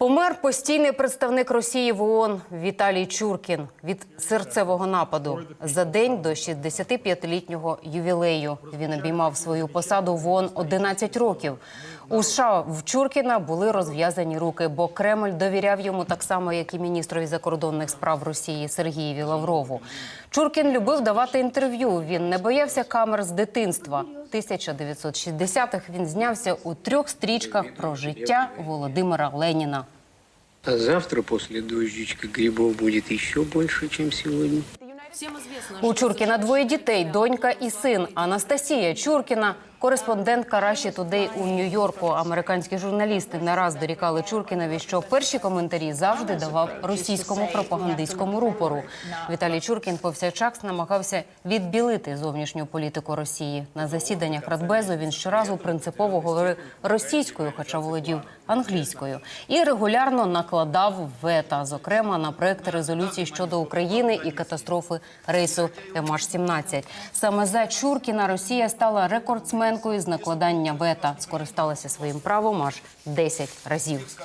Помер постійний представник Росії в ООН Віталій Чуркін від серцевого нападу за день до 65-літнього ювілею. Він обіймав свою посаду в ООН 11 років. У США в Чуркіна були розв'язані руки, бо Кремль довіряв йому так само, як і міністрові закордонних справ Росії Сергієві Лаврову. Чуркін любив давати інтерв'ю. Він не боявся камер з дитинства. 1960-х він знявся у трьох стрічках про життя Володимира Леніна. А завтра після дождичка грибов буде ще більше, ніж сьогодні. У Чуркіна двоє дітей, донька і син. Анастасія Чуркіна, кореспондентка Раші Тудей у Нью-Йорку. Американські журналісти не раз дорікали Чуркінові, що перші коментарі завжди давав російському пропагандистському рупору. Віталій Чуркін повсякчас намагався відбілити зовнішню політику Росії. На засіданнях Радбезу він щоразу принципово говорив російською, хоча володів англійською, і регулярно накладав вета, зокрема на проекти резолюції щодо України і катастрофи рейсу МH17. Саме за Чуркіна Росія стала рекордсменкою з накладання вета, скористалася своїм правом аж 10 разів.